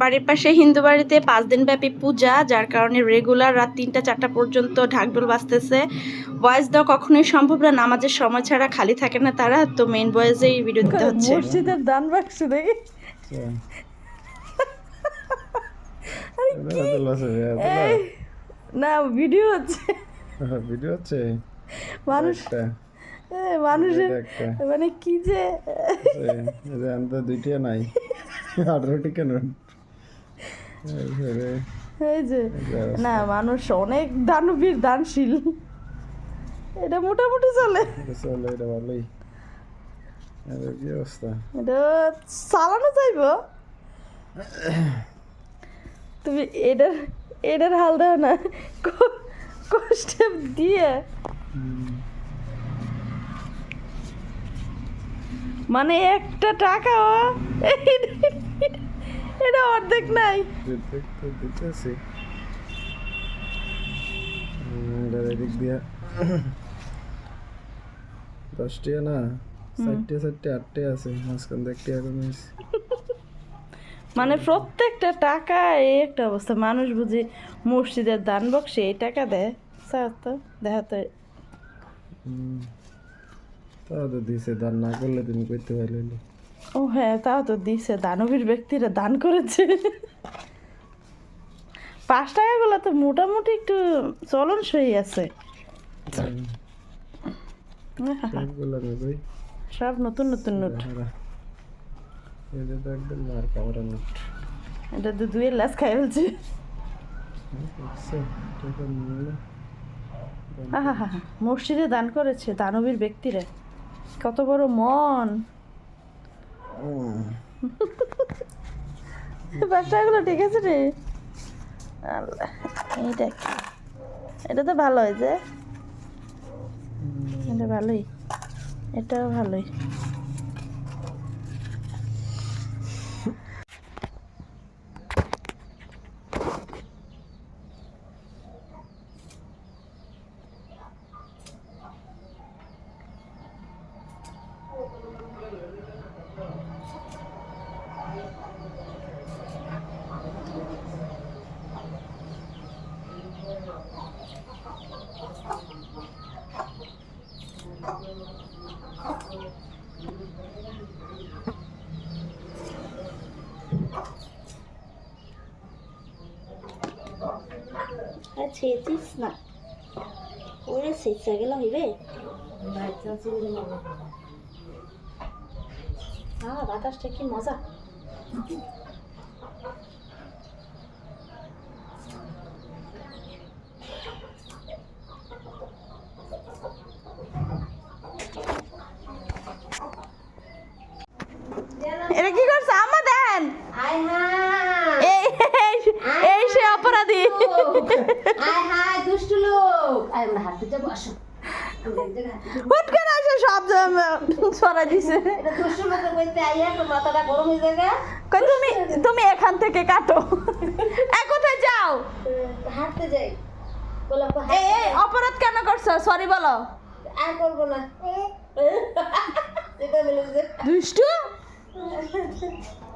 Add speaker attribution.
Speaker 1: বাড়ির পাশে হিন্দু বাড়িতে পাঁচ দিন ব্যাপী পূজা যার কারণে রেগুলার রাত তিনটা চারটা পর্যন্ত ঢাকঢোল বাজতেছে। ভয়েস দেওয়া কখনোই সম্ভব না নামাজের সময় ছাড়া খালি থাকে না তারা তো মেন ভয়েসেই ভিডিও দিতে হচ্ছে।
Speaker 2: মসজিদের দান বাক্স এই, না ভিডিও হচ্ছে।
Speaker 3: ভিডিও হচ্ছে?
Speaker 2: মানুষ মানুষের মানে কি যে?
Speaker 3: আনতে দুইটিয়া নাই। আঠারোটি কেন? এই
Speaker 2: যে। না মানুষ অনেক দানবীর দানশীল। এটা মোটামুটি চলে।
Speaker 3: চলে এটা ভালোই। কি অবস্থা?
Speaker 2: এটা চালানো যাইব। তুমি এটার এটার হাল দাও না। কষ্টে দিয়ে মানে একটা টাকাও এটা অর্ধেক নাই।
Speaker 3: এদিক দিয়া। দশটিয়া না? চারটে চারটে আটটে আছে। মাঝখান দিয়ে একটি এখন
Speaker 2: মানে প্রত্যেকটা টাকা এই একটা অবস্থা। মানুষ বুঝি মসজিদের দান বক্সে এই টাকা দেয়। তো দেখা তো
Speaker 3: তাও তো দিছে দান না করলে তুমি করতে পারলে।
Speaker 2: ও হ্যাঁ তাও তো দিছে। দানবীর ব্যক্তিরা দান করেছে। পাঁচ টাকাগুলো তো মোটামুটি একটু চলনসই আছে।
Speaker 3: সবগুলো আমি কই
Speaker 2: সব নতুন নতুন নোট।
Speaker 3: এটা তো একদম মার কামড়া নোট।
Speaker 2: এটা তো দুয়ের লাস খাই ফেলছে। হা মসজিদে দান করেছে দানবীর ব্যক্তিরা। কত বড় মন। বাচ্চাগুলো ঠিক আছে রে? আল্লাহ এইটা কি এটা তো ভালো হয়েছে এটা ভালোই। এটাও ভালোই।
Speaker 1: ছেচিস না। ওরে ছেচা গেলে হইবে হ্যাঁ বাতাসটা কি মজা
Speaker 2: এটা কি করছে আমা দেন
Speaker 4: আয় হায়
Speaker 2: এই সে অপরাধী।
Speaker 4: আয় দুষ্টু লোক। হাঁটতে যাব আসো।
Speaker 2: হুট করে সব দিছে। কই তুমি তুমি এখান থেকে কাটো। কোথায় যাও?
Speaker 4: হাঁটতে যাই।
Speaker 2: এই অপরাধ কেন করছ? সরি বলো।
Speaker 4: আর করব না।
Speaker 2: দুষ্টু?